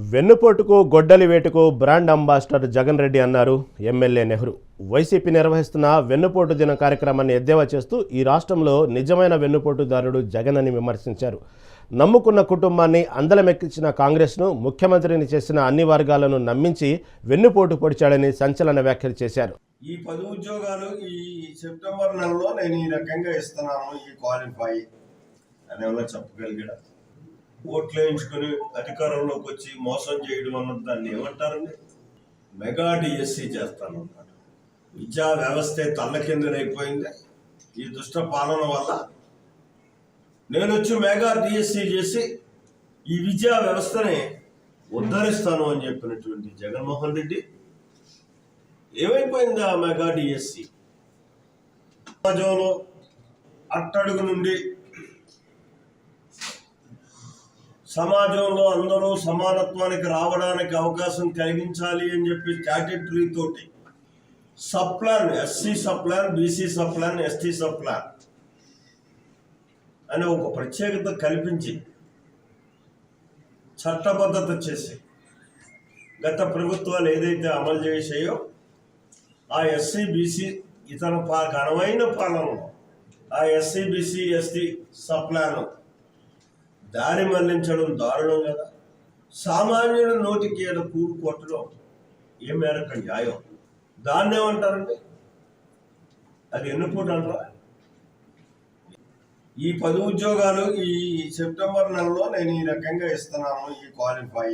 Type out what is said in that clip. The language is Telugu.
వెన్నుపోటుకు గొడ్డలి వేటుకు బ్రాండ్ అంబాసిడర్ జగన్ రెడ్డి అన్నారు ఎమ్మెల్యే నెహ్రూ. వైసీపీ నిర్వహిస్తున్న వెన్నుపోటు దిన కార్యక్రమాన్ని ఎద్దేవా చేస్తూ ఈ రాష్ట్రంలో నిజమైన వెన్నుపోటుదారుడు జగన్ అని విమర్శించారు. నమ్ముకున్న కుటుంబాన్ని అందలమెక్కించిన కాంగ్రెస్ను ముఖ్యమంత్రిని చేసిన అన్ని వర్గాలను నమ్మించి వెన్నుపోటు పొడిచాడని సంచలన వ్యాఖ్యలు చేశారు. ఈ పది ఉద్యోగాలు ఈ సెప్టెంబర్ నెలలో నేను ఈ రకంగా ఇస్తున్నాను ఈ క్వాలిఫై. అని ఏమన్నా ఓట్లు వేయించుకొని అధికారంలోకి వచ్చి మోసం చేయడం అన్నది దాన్ని ఏమంటారండి? మెగా డిఎస్సి చేస్తాను అన్నాడు విద్యా వ్యవస్థే తల్లకిందులైపోయింది ఈ దుష్ట పాలన వల్ల నేను వచ్చి మెగా డిఎస్సి చేసి ఈ విద్యా వ్యవస్థని ఉద్ధరిస్తాను అని చెప్పినటువంటి జగన్మోహన్ రెడ్డి ఏమైపోయింది ఆ మెగా డిఎస్సి సమాజంలో అట్టడుగు నుండి సమాజంలో అందరూ సమానత్వానికి రావడానికి అవకాశం కలిగించాలి అని చెప్పి స్టాట్యుటరీ తోటి. Sub plan SC sub plan BC sub plan ST sub plan అనే ఒక ప్రత్యేకత కల్పించి చట్టబద్ధత చేసి గత ప్రభుత్వాలు ఏదైతే అమలు చేసాయో ఆ ఎస్సీ బీసీ ఇతర పా ఘనమైన పాలనలో ఆ ఎస్సీ బీసీ ఎస్టీ సప్లాను దారి మళ్ళించడం దారుణం కదా? సామాన్యుడు నోటికి ఏదో కూడు కొట్టడం ఏ మేరకు న్యాయం? దాన్ని ఏమంటారండి అది ఎన్నుపూట అంటారా ఈ పది ఉద్యోగాలు ఈ సెప్టెంబర్ నెలలో నేను ఈ రకంగా ఇస్తున్నాను ఈ క్వాలిఫై.